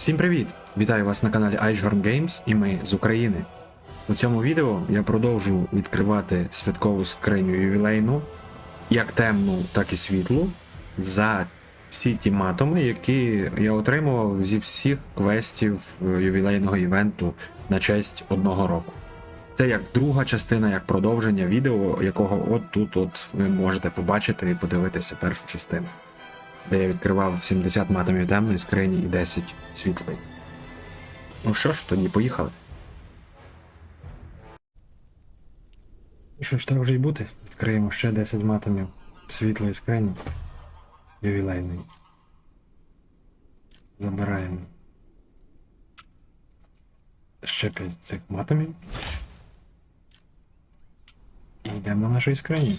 Всім привіт! Вітаю вас на каналі iGorn Games і ми з України. У цьому відео я продовжу відкривати святкову скриню ювілейну, як темну, так і світлу, за всі ті матоми, які я отримував зі всіх квестів е, ювілейного івенту на честь одного року. Це як друга частина, як продовження відео, якого от тут от ви можете побачити і подивитися першу частину де я відкривав 70 матомів темної скрині і 10 світлої. Ну що ж, тоді поїхали. І що ж так вже й бути? Відкриємо ще 10 матомів світлої скрині ювілейної. Забираємо ще 5 цих матомів. І йдемо до нашої скрині.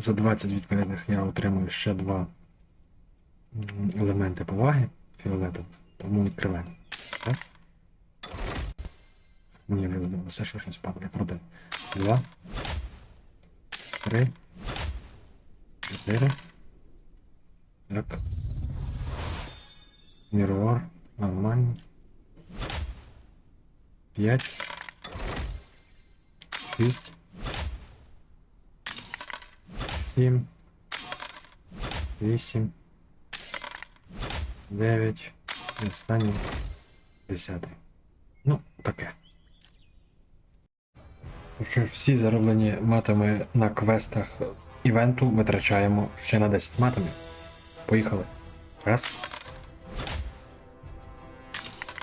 За 20 відкритих я отримую ще два елементи поваги фіолетових, тому відкриваємо. Раз. Мені вже здалося, що щось падає. Проте. Два. Три. Чотири. Так. Міруар. Нормально. П'ять. Шість. Сім. Вісім. Дев'ять. І останній. Десятий. Ну, таке. Ну що всі зароблені матами на квестах івенту витрачаємо ще на 10 матомів. Поїхали. Раз.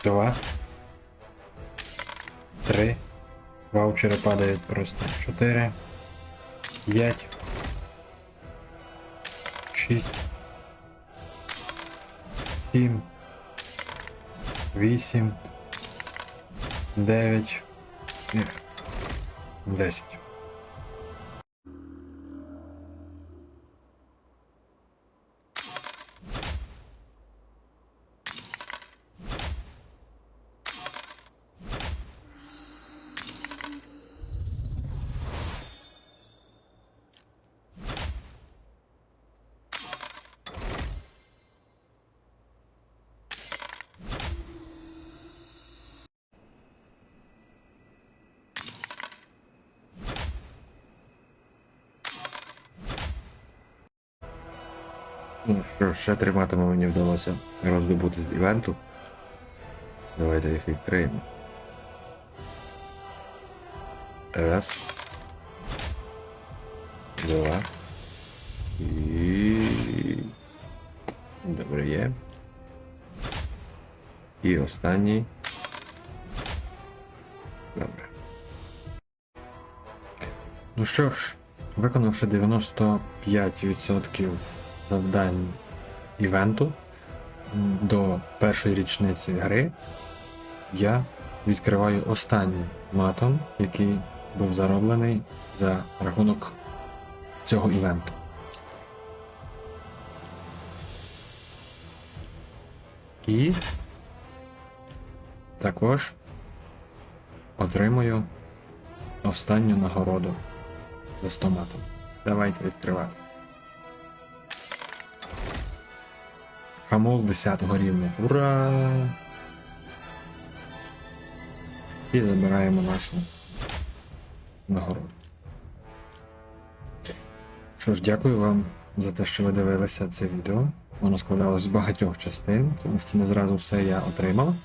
Два. Три. Ваучери падають просто 4, 5, 6, 7, 8, 9 і 10. Ну що, ще три матами мені вдалося роздобути з івенту. Давайте їх відкриємо. Раз. Два. І. Добре є. І останній. Добре. Ну що ж, виконавши 95% завдань івенту до першої річниці гри, я відкриваю останній матом, який був зароблений за рахунок цього івенту. І також отримую останню нагороду за 100 матом. Давайте відкривати. Хамол 10 рівня. Ура! І забираємо нашу нагороду. Що ж, дякую вам за те, що ви дивилися це відео. Воно складалось з багатьох частин, тому що не зразу все я отримав.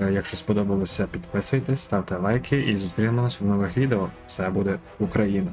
Е, Якщо сподобалося, підписуйтесь, ставте лайки і зустрінемось в нових відео. Все буде Україна!